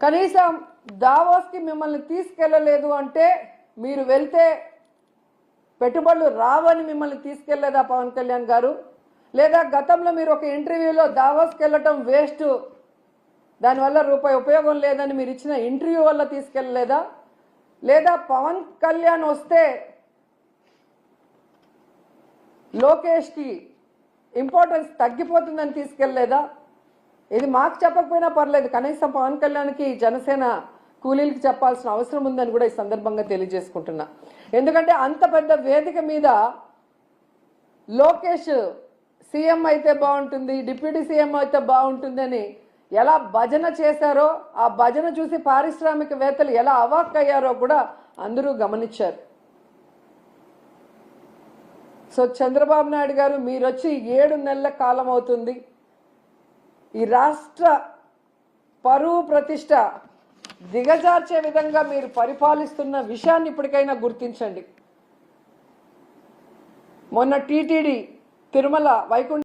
కనీసం దావోస్కి మిమ్మల్ని తీసుకెళ్ళలేదు అంటే మీరు వెళ్తే పెట్టుబడులు రావని మిమ్మల్ని తీసుకెళ్ళేదా పవన్ కళ్యాణ్ గారు? లేదా గతంలో మీరు ఒక ఇంటర్వ్యూలో దావోస్కి వెళ్ళటం వేస్ట్ దానివల్ల రూపాయి ఉపయోగం లేదని మీరు ఇచ్చిన ఇంటర్వ్యూ వల్ల తీసుకెళ్ళలేదా? లేదా పవన్ కళ్యాణ్ వస్తే లోకేష్కి ఇంపార్టెన్స్ తగ్గిపోతుందని తీసుకెళ్ళలేదా? ఇది మాకు చెప్పకపోయినా పర్లేదు. కనీసం పవన్ కళ్యాణ్కి జనసేన కూలీలకి చెప్పాల్సిన అవసరం ఉందని కూడా ఈ సందర్భంగా తెలియజేసుకుంటున్నా. ఎందుకంటే అంత పెద్ద వేదిక మీద లోకేష్ సీఎం అయితే బాగుంటుంది డిప్యూటీ సీఎం అయితే బాగుంటుందని ఎలా భజన చేశారో ఆ భజన చూసి పారిశ్రామికవేత్తలు ఎలా అవాక్ అయ్యారో కూడా అందరూ గమనించారు. సో చంద్రబాబు నాయుడు గారు మీరు వచ్చి ఏడు నెలల కాలం అవుతుంది. ఈ రాష్ట్ర పరువు ప్రతిష్ట దిగజార్చే విధంగా మీరు పరిపాలిస్తున్న విషయాన్ని ఇప్పటికైనా గుర్తించండి. మొన్న టీటీడీ తిరుమల వైకుంఠ